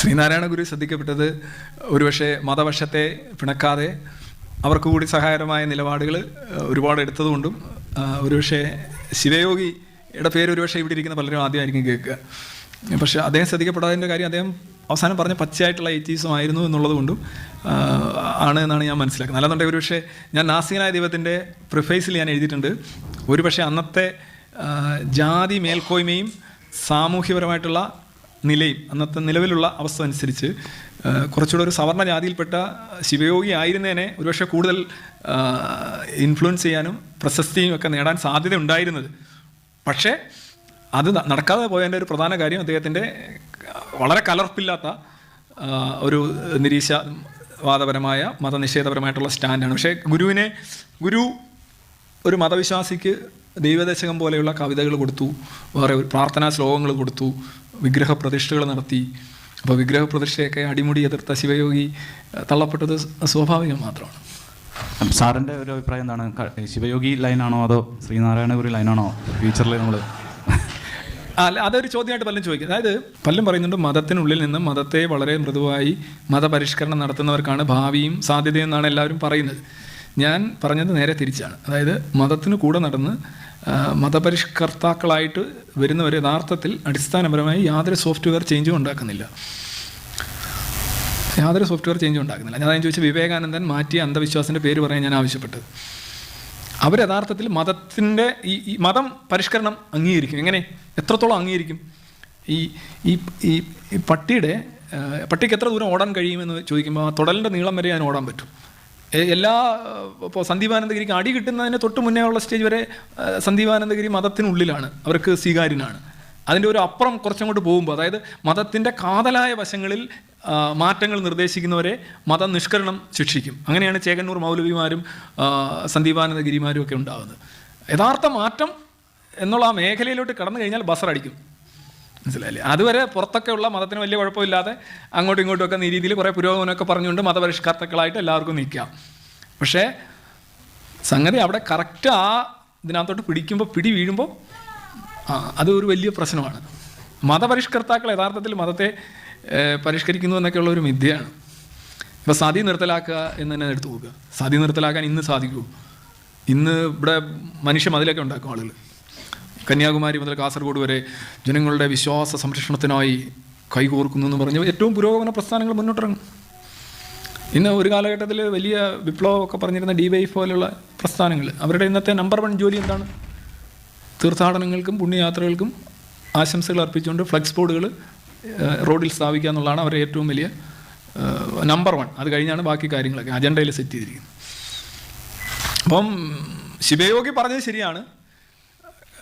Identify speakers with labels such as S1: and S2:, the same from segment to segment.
S1: ശ്രീനാരായണ ഗുരു ശ്രദ്ധിക്കപ്പെട്ടത് ഒരുപക്ഷെ മതവശത്തെ പിണക്കാതെ അവർക്ക് കൂടി സഹായകരമായ നിലപാടുകൾ ഒരുപാട് എടുത്തതുകൊണ്ടും ഒരുപക്ഷെ ശിവയോഗിയുടെ പേര് ഒരുപക്ഷെ ഇവിടെ ഇരിക്കുന്ന പലരും ആദ്യമായിരിക്കും കേൾക്കുക. പക്ഷെ അദ്ദേഹം ശ്രദ്ധിക്കപ്പെടാതിന്റെ കാര്യം അദ്ദേഹം അവസാനം പറഞ്ഞ പച്ചയായിട്ടുള്ള എയ്റ്റീസും ആയിരുന്നു എന്നുള്ളത് കൊണ്ടും ആണ് എന്നാണ് ഞാൻ മനസ്സിലാക്കുന്നത്. അല്ലാന്നുണ്ടെങ്കിൽ ഒരുപക്ഷെ ഞാൻ നാസികനായ ദൈവത്തിന്റെ പ്രിഫേസിൽ ഞാൻ എഴുതിയിട്ടുണ്ട്. ഒരുപക്ഷെ അന്നത്തെ ജാതി മേൽക്കോയ്മയും സാമൂഹ്യപരമായിട്ടുള്ള നിലയും അന്നത്തെ നിലവിലുള്ള അവസ്ഥ അനുസരിച്ച് കുറച്ചുകൂടെ ഒരു സവർണ ജാതിയിൽപ്പെട്ട ശിവയോഗി ആയിരുന്നേനെ ഒരുപക്ഷെ കൂടുതൽ ഇൻഫ്ലുവൻസ് ചെയ്യാനും പ്രശസ്തിയും ഒക്കെ നേടാൻ സാധ്യത ഉണ്ടായിരുന്നത്. പക്ഷേ അത് നടക്കാതെ പോയതിന്റെ ഒരു പ്രധാന കാര്യം അദ്ദേഹത്തിന്റെ വളരെ കലർപ്പില്ലാത്ത ഒരു ഒരു നിരീശവാദപരമായ മതനിഷേധപരമായിട്ടുള്ള സ്റ്റാൻഡാണ്. പക്ഷേ ഗുരുവിനെ ഗുരു ഒരു മതവിശ്വാസിക്ക് ദൈവദശകം പോലെയുള്ള കവിതകൾ കൊടുത്തു വേറെ പ്രാർത്ഥനാ ശ്ലോകങ്ങൾ കൊടുത്തു വിഗ്രഹ പ്രതിഷ്ഠകൾ നടത്തി. അപ്പോൾ വിഗ്രഹ പ്രതിഷ്ഠയൊക്കെ അടിമുടി എതിർത്ത ശിവയോഗി തള്ളപ്പെട്ടത് സ്വാഭാവികം മാത്രമാണ്.
S2: സാറിന്റെ ഒരു അഭിപ്രായം എന്താണ്? ശിവയോഗി ലൈനാണോ അതോ ശ്രീനാരായണ ഗുരു ലൈനാണോ ഫ്യൂച്ചറിൽ നമ്മൾ
S1: അല്ല അതൊരു ചോദ്യമായിട്ട് പലരും ചോദിക്കും. അതായത് പലരും പറയുന്നുണ്ട് മതത്തിനുള്ളിൽ നിന്ന് മതത്തെ വളരെ മൃദുവായി മതപരിഷ്കരണം നടത്തുന്നവർക്കാണ് ഭാവിയും സാധ്യതയും എന്നാണ് എല്ലാവരും പറയുന്നത്. ഞാൻ പറഞ്ഞത് നേരെ തിരിച്ചാണ്. അതായത് മതത്തിന് കൂടെ നടന്ന് മതപരിഷ്കർത്താക്കളായിട്ട് വരുന്നവർ യഥാർത്ഥത്തിൽ അടിസ്ഥാനപരമായി യാതൊരു സോഫ്റ്റ്വെയർ ചേഞ്ചും ഉണ്ടാക്കുന്നില്ല. യാതൊരു സോഫ്റ്റ്വെയർ ചേഞ്ചും ഉണ്ടാക്കുന്നില്ല. ഞാൻ അതിന് ചോദിച്ചാൽ വിവേകാനന്ദൻ മാറ്റിയ അന്ധവിശ്വാസത്തിന്റെ പേര് പറയാൻ ഞാൻ ആവശ്യപ്പെട്ടു. അവർ യഥാർത്ഥത്തിൽ മതത്തിന്റെ ഈ ഈ മതം പരിഷ്കരണം അംഗീകരിക്കും. എങ്ങനെ? എത്രത്തോളം അംഗീകരിക്കും? ഈ ഈ ഈ പട്ടിയുടെ പട്ടിക്ക് എത്ര ദൂരം ഓടാൻ കഴിയുമെന്ന് ചോദിക്കുമ്പോൾ ആ തുടലിന്റെ നീളം വരെ അതിന് ഓടാൻ പറ്റും. എല്ലാ ഇപ്പോൾ സന്ദീപാനന്ദഗിരിക്ക് അടി കിട്ടുന്നതിന് തൊട്ട് മുന്നേ ഉള്ള സ്റ്റേജ് വരെ സന്ദീപാനന്ദഗിരി മതത്തിനുള്ളിലാണ്. അവർക്ക് സ്വീകാര്യനാണ്. അതിന്റെ ഒരു അപ്പുറം കുറച്ചങ്ങോട്ട് പോകുമ്പോൾ അതായത് മതത്തിന്റെ കാതലായ വശങ്ങളിൽ മാറ്റങ്ങൾ നിർദ്ദേശിക്കുന്നവരെ മത നിഷ്കരണം ശിക്ഷിക്കും. അങ്ങനെയാണ് ചേകന്നൂർ മൗലവിമാരും സന്ദീപാനന്ദഗിരിമാരും ഒക്കെ ഉണ്ടാകുന്നത് യഥാർത്ഥ മാറ്റം എന്നുള്ള ആ മേഖലയിലോട്ട് കടന്നു കഴിഞ്ഞാൽ ബസറടിക്കും. മനസ്സിലായില്ലേ? അതുവരെ പുറത്തൊക്കെ ഉള്ള മതത്തിന് വലിയ കുഴപ്പമില്ലാതെ അങ്ങോട്ടും ഇങ്ങോട്ടും ഒക്കെ ഈ രീതിയിൽ കുറേ പുരോഗമനമൊക്കെ പറഞ്ഞുകൊണ്ട് മതപരിഷ്കർത്താക്കളായിട്ട് എല്ലാവർക്കും നിൽക്കാം. പക്ഷേ സംഗതി അവിടെ കറക്റ്റ് ആ ഇതിനകത്തോട്ട് പിടിക്കുമ്പോൾ പിടി വീഴുമ്പോൾ ആ, അത് ഒരു വലിയ പ്രശ്നമാണ്. മതപരിഷ്കർത്താക്കൾ യഥാർത്ഥത്തിൽ മതത്തെ പരിഷ്കരിക്കുന്നു എന്നൊക്കെയുള്ള ഒരു മിഥ്യയാണ്. ഇപ്പോൾ സതി നിർത്തലാക്കുക എന്ന് തന്നെ എടുത്തു നോക്കുക. സതി നിർത്തലാക്കാൻ ഇന്ന് സാധിക്കൂ. ഇന്ന് ഇവിടെ മനുഷ്യ മതിലൊക്കെ ഉണ്ടാക്കും ആളുകൾ കന്യാകുമാരി മുതൽ കാസർഗോഡ് വരെ ജനങ്ങളുടെ വിശ്വാസ സംരക്ഷണത്തിനായി കൈകോർക്കുന്നു എന്ന് പറഞ്ഞ്. ഏറ്റവും പുരോഗമന പ്രസ്ഥാനങ്ങൾ മുന്നോട്ടിറങ്ങും. ഇന്ന് ഒരു കാലഘട്ടത്തിൽ വലിയ വിപ്ലവമൊക്കെ പറഞ്ഞിരുന്ന ഡി വൈ പോലുള്ള പ്രസ്ഥാനങ്ങൾ അവരുടെ ഇന്നത്തെ നമ്പർ വൺ ജോലി എന്താണ്? തീർത്ഥാടനങ്ങൾക്കും പുണ്യയാത്രകൾക്കും ആശംസകൾ അർപ്പിച്ചുകൊണ്ട് ഫ്ലക്സ് ബോർഡുകൾ റോഡിൽ സ്ഥാപിക്കുക എന്നുള്ളതാണ് അവരുടെ ഏറ്റവും വലിയ നമ്പർ വൺ അത് കഴിഞ്ഞാണ് ബാക്കി കാര്യങ്ങളൊക്കെ അജണ്ടയിൽ സെറ്റ് ചെയ്തിരിക്കുന്നത്. അപ്പം ശിവയോഗി പറഞ്ഞത് ശരിയാണ്.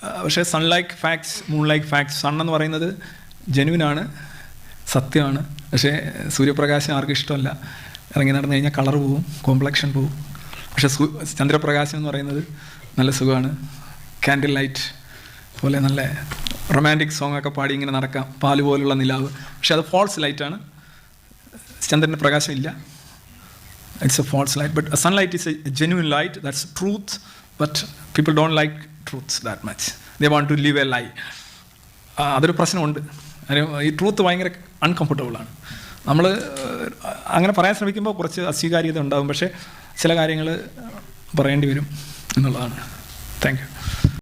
S1: പക്ഷേ sun like facts moon like facts sun എന്ന് പറയുന്നത് ജെനുവിനാണ് സത്യമാണ്. പക്ഷേ സൂര്യപ്രകാശം ആർക്കും ഇഷ്ടമല്ല. ഇറങ്ങി നടന്നു കഴിഞ്ഞാൽ കളർ പോവും കോംപ്ലക്ഷൻ പോവും. പക്ഷേ സു ചന്ദ്രപ്രകാശം എന്ന് പറയുന്നത് നല്ല സുഖമാണ്. ക്യാൻഡിൽ ലൈറ്റ് പോലെ നല്ല റൊമാന്റിക് സോങ് ഒക്കെ പാടി ഇങ്ങനെ നടക്കാം പാൽ പോലുള്ള നിലാവ്. പക്ഷെ അത് ഫോൾസ് ലൈറ്റാണ് ചന്ദ്രന്റെ പ്രകാശം ഇല്ല. It's a false light but sunlight is a genuine light that's truth but people don't don't like that much much. They to to a lie അതൊരു പ്രശ്നമുണ്ട്. ഈ ട്രൂത്ത് ഭയങ്കര അൺകംഫർട്ടബിളാണ് നമ്മൾ അങ്ങനെ പറയാൻ ശ്രമിക്കുമ്പോൾ കുറച്ച് അസ്വീകാര്യത ഉണ്ടാകും പക്ഷേ ചില കാര്യങ്ങൾ പറയേണ്ടി വരും എന്നുള്ളതാണ്. Thank you